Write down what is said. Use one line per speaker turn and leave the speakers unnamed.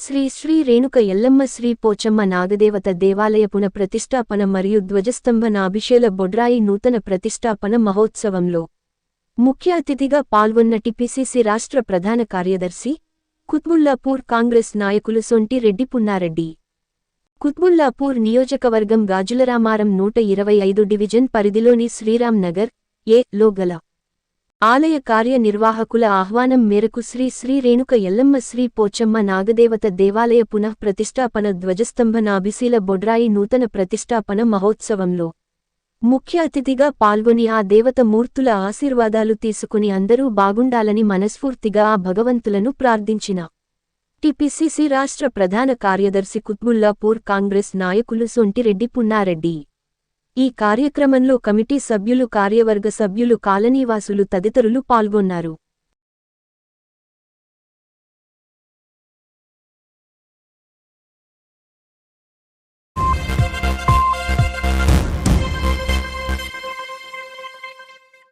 శ్రీ శ్రీ రేణుక ఎల్లమ్మ శ్రీ పోచమ్మ నాగదేవత దేవాలయ పునఃప్రతిష్ఠాపన మరియు ధ్వజస్తంభనాభిషేల బొడ్రాయి నూతన ప్రతిష్ఠాపన మహోత్సవంలో ముఖ్య అతిథిగా పాల్గొన్న టిపిసిసి రాష్ట్ర ప్రధాన కార్యదర్శి కుత్బుల్లాపూర్ కాంగ్రెస్ నాయకులు సొంటి రెడ్డి పున్నారెడ్డి. కుత్బుల్లాపూర్ నియోజకవర్గం గాజులరామారం నూట ఇరవై ఐదు డివిజన్ పరిధిలోని శ్రీరామ్ నగర్ ఏ లోగల ఆలయ కార్యనిర్వాహకుల ఆహ్వానం మేరకు శ్రీ శ్రీ రేణుక ఎల్లమ్మ శ్రీ పోచమ్మ నాగదేవత దేవాలయ పునః ప్రతిష్ఠాపన ధ్వజస్తంభ నాభిశీల బొడ్రాయి నూతన ప్రతిష్ఠాపన మహోత్సవంలో ముఖ్య అతిథిగా పాల్గొని ఆ దేవత మూర్తుల ఆశీర్వాదాలు తీసుకుని అందరూ బాగుండాలని మనస్ఫూర్తిగా ఆ భగవంతులను ప్రార్థించిన టిపిసిసి రాష్ట్ర ప్రధాన కార్యదర్శి కుత్బుల్లాపూర్ కాంగ్రెస్ నాయకులు సొంటిరెడ్డి పున్నారెడ్డి. ఈ కార్యక్రమంలో కమిటీ సభ్యులు కార్యవర్గ సభ్యులు కాలనీవాసులు తదితరులు పాల్గొన్నారు.